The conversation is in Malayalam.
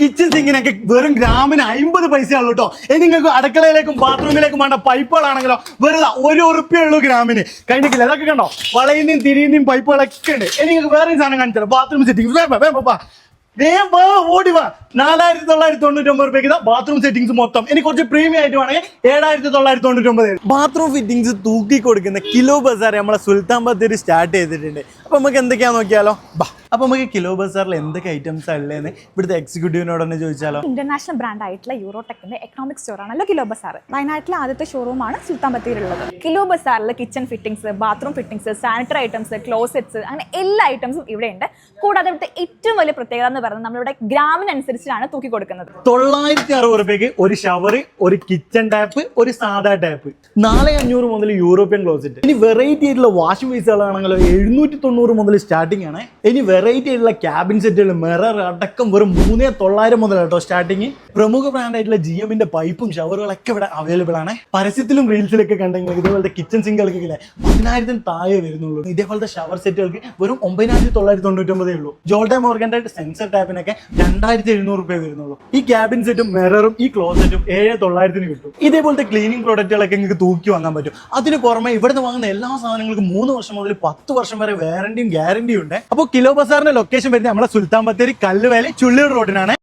കിച്ചൺ സിങ്കിനൊക്കെ വെറും ഗ്രാമിന് അമ്പത് പൈസ ഉള്ളൂ കേട്ടോ ഇനി നിങ്ങൾക്ക് അടുക്കളയിലേക്കും ബാത്റൂമിലേക്കും വേണ്ട പൈപ്പുകളാണെങ്കിലോ വെറുതെ ഒരു ഉറുപ്പേ ഉള്ളൂ ഗ്രാമിന്. കഴിഞ്ഞിട്ടില്ല. അതൊക്കെ കണ്ടോ? വളയുന്നതും തിരിയുന്നതും പൈപ്പുകളൊക്കെ ഉണ്ട്. ഇനി നിങ്ങൾക്ക് വേറെ സാധനം കാണിച്ചാലോ ബാത്റൂം സെറ്റിംഗ് വേ വേ ഓടി വാ. നാലായിരത്തി തൊള്ളായിരത്തി തൊണ്ണൂറ്റി ഒമ്പത് രൂപയ്ക്ക് ബാത്റൂം സെറ്റിംഗ്സ് മൊത്തം. ഇനി കുറച്ച് പ്രീമിയം ആയിട്ട് വേണമെങ്കിൽ ഏഴായിരത്തി തൊള്ളായിരത്തി തൊണ്ണൂറ്റി ഒമ്പത് ബാത്റൂം ഫിറ്റിംഗ്സ് തൂക്കി കൊടുക്കുന്ന കിലോ ബസാർ നമ്മളെ സുൽത്താൻ ബത്തേരി സ്റ്റാർട്ട് ചെയ്തിട്ടുണ്ട്. അപ്പൊ നമുക്ക് എന്തൊക്കെയാ നോക്കിയാലോ? ബാ അപ്പൊ നമുക്ക് കിലോ ബസാറിൽ എന്തൊക്കെ ഐറ്റംസ് ഉള്ളതെന്ന് ഇവിടുത്തെ എക്സിക്യൂട്ടീവിനോട് തന്നെ ചോദിച്ചാലോ? ഇന്റർനാഷണൽ ബ്രാൻഡ് ആയിട്ടുള്ള യൂറോടെക്കിന്റെ എക്കണോമിക് സ്റ്റോർ ആണല്ലോ കിലോ ബസാർ വയനാട്ടിലെ ആദ്യത്തെ ഷോറൂമാണ് സുൽത്താൻ ബത്തേരിയുള്ളത് kilo ബസാറിൽ kitchen fittings bathroom fittings sanitary items closets അങ്ങനെ എല്ലാ ഐറ്റംസും ഇവിടെ ഉണ്ട് കൂടാതെ ഇവിടുത്തെ ഏറ്റവും വലിയ പ്രത്യേകത എന്ന് പറയുന്നത് നമ്മളിവിടെ ഗ്രാമിനനുസരിച്ചാണ് തൂക്കി കൊടുക്കുന്നത് തൊള്ളായിരത്തി അറുപത് രൂപയ്ക്ക് ഒരു ഷവർ ഒരു കിച്ചൺ ടാപ്പ് ഒരു സാധാ ടാപ്പ് നാല് അഞ്ഞൂറ് മുതൽ യൂറോപ്യൻ ക്ലോസറ്റ് ഇനി വെറൈറ്റി ആയിട്ടുള്ള വാഷിംഗ് പീസുകളാണെങ്കിലോ എഴുന്നൂറ്റി തൊണ്ണൂറ് മുതൽ സ്റ്റാർട്ടിംഗ് ആണ്. ഇനി വെറൈറ്റി ആയിട്ടുള്ള ക്യാബിൻ സെറ്റുകൾ മിറർ അടക്കം വെറും മൂന്നേ തൊള്ളായിരം മുതൽ കേട്ടോ സ്റ്റാർട്ടിംഗ് പ്രമുഖ ബ്രാൻഡ് ആയിട്ടുള്ള ജി എമ്മിന്റെ പൈപ്പും ഷവറുകളൊക്കെ ഇവിടെ അവൈലബിൾ ആണ്. പരസ്യത്തിലും റീൽസിലൊക്കെ കണ്ടെങ്കിൽ ഇതുപോലത്തെ കിച്ചൺ സിങ്കുകൾക്ക് ഇല്ലേ പതിനായിരത്തിന് താഴെ വരുന്നുള്ളൂ. ഇതേപോലത്തെ ഷവർ സെറ്റുകൾക്ക് വെറും ഒമ്പതിനായിരത്തി തൊള്ളായിരത്തി തൊണ്ണൂറ്റൊമ്പതേ ഉള്ളൂ. ജോൾഡ മോർഗന്റെ സെൻസർ ടാപ്പിനൊക്കെ രണ്ടായിരത്തി എഴുന്നൂറ് രൂപ വരുന്നുള്ളൂ ഈ ക്യാബിൻ സെറ്റും മിററും ഈ ക്ലോസറ്റും ഏഴ് തൊള്ളായിരത്തിന് കിട്ടും. ഇതേപോലത്തെ ക്ലീനിങ് പ്രോഡക്റ്റുകളൊക്കെ നിങ്ങൾക്ക് തൂക്കി വാങ്ങാൻ പറ്റും. അതിന് പുറമെ ഇവിടുന്ന് വാങ്ങുന്ന എല്ലാ സാധനങ്ങൾക്കും മൂന്ന് വർഷം മുതൽ പത്ത് വർഷം വരെ വാറണ്ടിയും ഗ്യാരണ്ടിയും ഉണ്ട്. അപ്പോൾ കിലോ ബസാറിന്റെ ലൊക്കേഷൻ വരുന്നത് നമ്മളെ സുൽത്താൻ ബത്തേരി കല്ലുവേലി ചുള്ളിയൂർ റോഡിനാണ്